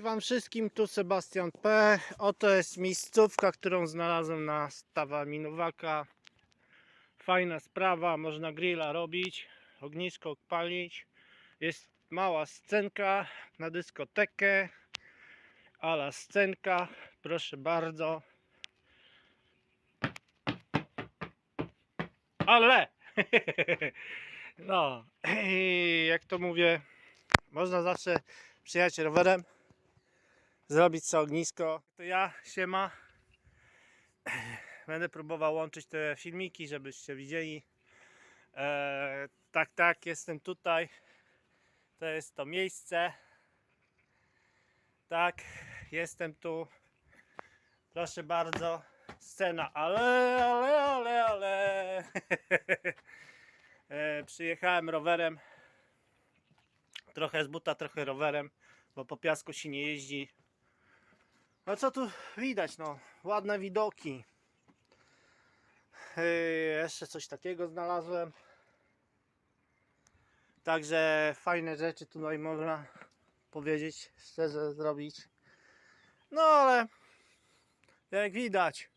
Wam wszystkim, tu Sebastian P. Oto jest miejscówka, którą znalazłem na stawa Minowaka. Fajna sprawa, można grilla robić, ognisko palić. Jest mała scenka na dyskotekę. Ala scenka, proszę bardzo. Ale! No, jak to mówię, można zawsze przyjechać rowerem, zrobić sobie ognisko. To ja, siema. Będę próbował łączyć te filmiki, żebyście widzieli. Eee, tak, tak, jestem tutaj. To jest to miejsce. Tak, jestem tu. Proszę bardzo. Scena, ale, ale, ale, ale. eee, przyjechałem rowerem. Trochę z buta, trochę rowerem, bo po piasku się nie jeździ. No co tu widać, no, ładne widoki. Yy, jeszcze coś takiego znalazłem. Także fajne rzeczy tutaj można powiedzieć, szczerze zrobić. No ale jak widać,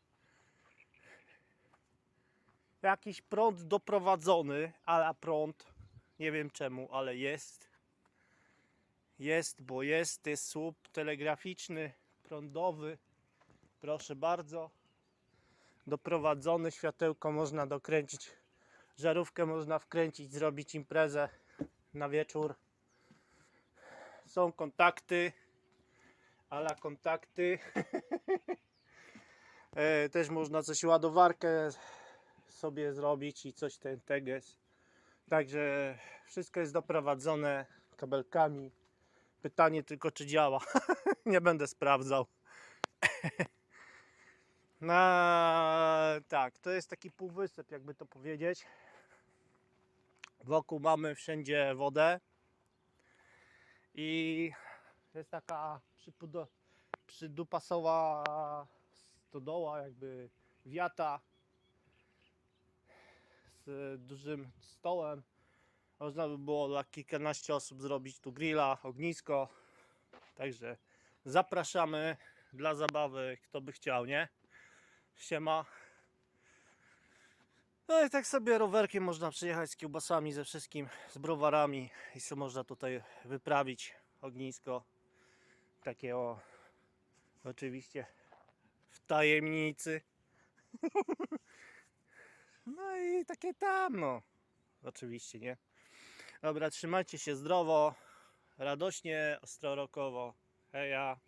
jakiś prąd doprowadzony, ala prąd, nie wiem czemu, ale jest. Jest, bo jest, jest słup telegraficzny, prądowy. Proszę bardzo. Doprowadzony, światełko można dokręcić. Żarówkę można wkręcić, zrobić imprezę na wieczór. Są kontakty, ala kontakty. E, Też można coś ładowarkę sobie zrobić i coś ten teges. Także wszystko jest doprowadzone kabelkami. Pytanie tylko, czy działa. Nie będę sprawdzał. Tak, to jest taki półwysep, jakby to powiedzieć. Wokół mamy wszędzie wodę. I jest taka przydupasowa stodoła, jakby wiata z dużym stołem. Można by było dla kilkanaście osób zrobić tu grilla, ognisko. Także zapraszamy dla zabawy, kto by chciał, nie? Siema. No i tak sobie rowerkiem można przyjechać z kiełbasami, ze wszystkim, z browarami i co można tutaj wyprawić ognisko. Takie o, oczywiście w tajemnicy. No i takie tam, no. Oczywiście, nie? Dobra, trzymajcie się zdrowo, radośnie, ostrorokowo. Heja.